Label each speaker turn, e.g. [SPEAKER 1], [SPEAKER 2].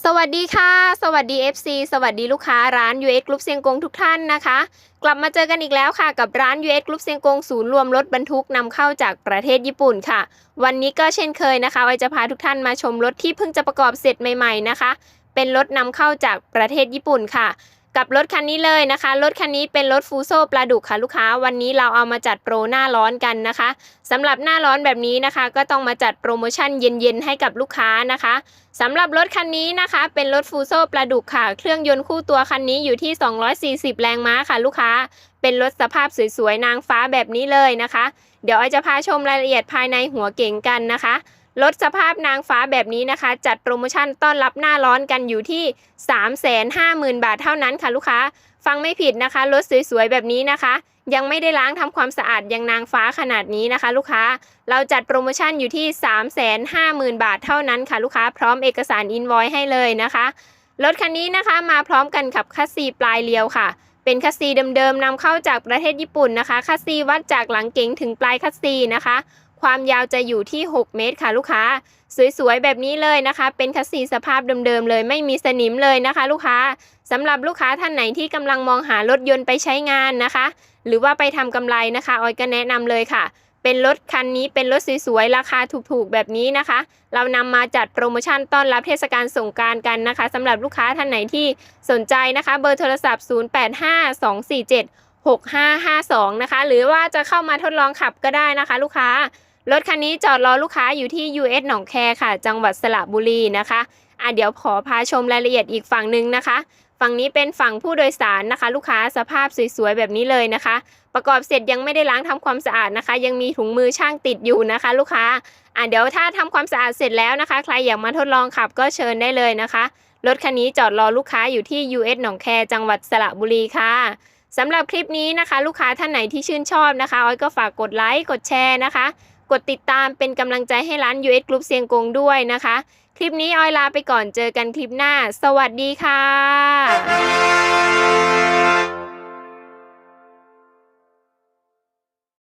[SPEAKER 1] สวัสดีค่ะ สวัสดี FC สวัสดีลูกค้าร้าน UX Group เซียงกงทุกท่านนะคะ กลับมาเจอกันอีกแล้วค่ะ กับร้าน UX Group เซียงกงศูนย์รวมรถบรรทุกนำเข้าจากประเทศญี่ปุ่นค่ะ วันนี้ก็เช่นเคยนะคะไอจะพาทุกท่านมาชมรถที่เพิ่งจะประกอบเสร็จใหม่ ๆนะคะ เป็นรถนำเข้าจากประเทศญี่ปุ่นค่ะ กับรถคันนี้เลยนะคะ รถคันนี้เป็นรถฟูโซปลาดุกค่ะลูกค้า วันนี้เราเอามาจัดโปรหน้าร้อนกันนะคะสำหรับหน้าร้อนแบบนี้นะคะ ก็ต้องมาจัดโปรโมชั่นเย็นๆให้กับลูกค้านะคะสำหรับรถคันนี้นะคะ เป็นรถฟูโซปลาดุกค่ะ เครื่องยนต์คู่ตัวคันนี้อยู่ที่ 240 แรงม้าค่ะลูกค้า เป็นรถสภาพสวยๆนางฟ้าแบบนี้เลยนะคะ เดี๋ยวไอจะพาชมรายละเอียดภายในหัวเก๋งกันนะคะ รถสภาพนางฟ้าแบบนี้นะคะ จัดโปรโมชั่นต้อนรับหน้าร้อนกันอยู่ที่ 350,000 บาทเท่านั้นค่ะลูกค้า ฟังไม่ผิดนะคะรถสวยๆแบบนี้นะคะ ยังไม่ได้ล้างทำความสะอาดยังนางฟ้าขนาดนี้นะคะ ลูกค้า เราจัดโปรโมชั่นอยู่ที่ 350,000 บาทเท่านั้นค่ะลูกค้า พร้อมเอกสารอินวอยให้เลยนะคะ รถคันนี้นะคะมาพร้อมกันกับคัสซีปลายเลียวค่ะเป็นคัสซีเดิมๆนำเข้าจากประเทศญี่ปุ่นนะคะคัสซีวัดจากหลังเก๋งถึงปลายคัสซีนะคะ ความยาวจะอยู่ที่ 6 เมตรค่ะลูกค้า สวยๆแบบนี้เลยนะคะ เป็นคัสซีสภาพเดิมๆเลย ไม่มีสนิมเลยนะคะ ลูกค้าสำหรับลูกค้าท่านไหนที่กำลังมองหารถยนต์ไปใช้งานนะคะ หรือว่าไปทำกำไรนะคะออยก็แนะนำเลยค่ะเป็นรถคันนี้เป็นรถสวยๆ ราคาถูกๆ แบบนี้นะคะ เรานำมาจัดโปรโมชั่นต้อนรับเทศกาลสงการกันนะคะสำหรับลูกค้าท่านไหนที่สนใจนะคะ เบอร์โทรศัพท์ 085247 6552 นะคะ หรือว่าจะเข้ามาทดลองขับก็ได้นะคะ ลูกค้า รถคันนี้จอดรอลูกค้าอยู่ที่ US หนองแคค่ะ จังหวัดสระบุรีนะคะอะเดี๋ยวขอพาชมรายละเอียดอีกฝั่งหนึ่งนะคะ ฝั่งนี้เป็นฝั่งผู้โดยสารนะคะ ลูกค้าสภาพสวยๆแบบนี้เลยนะคะ ประกอบเสร็จยังไม่ได้ล้างทำความสะอาดนะคะ ยังมีถุงมือช่างติดอยู่นะคะ ลูกค้าอะเดี๋ยวถ้าทำความสะอาดเสร็จแล้วนะคะ ใครอยากมาทดลองขับก็เชิญได้เลยนะคะรถคันนี้จอดรอลูกค้าอยู่ที่ US หนองแคจังหวัดสระบุรีค่ะสำหรับคลิปนี้นะคะ ลูกค้าท่านไหนที่ชื่นชอบนะคะออยก็ฝากกดไลค์กดแชร์นะคะ กดติดตามเป็นกำลังใจให้ร้าน US Group เซียงกงด้วยนะคะ คลิปนี้ออยลาไปก่อนเจอกันคลิปหน้า สวัสดีค่ะ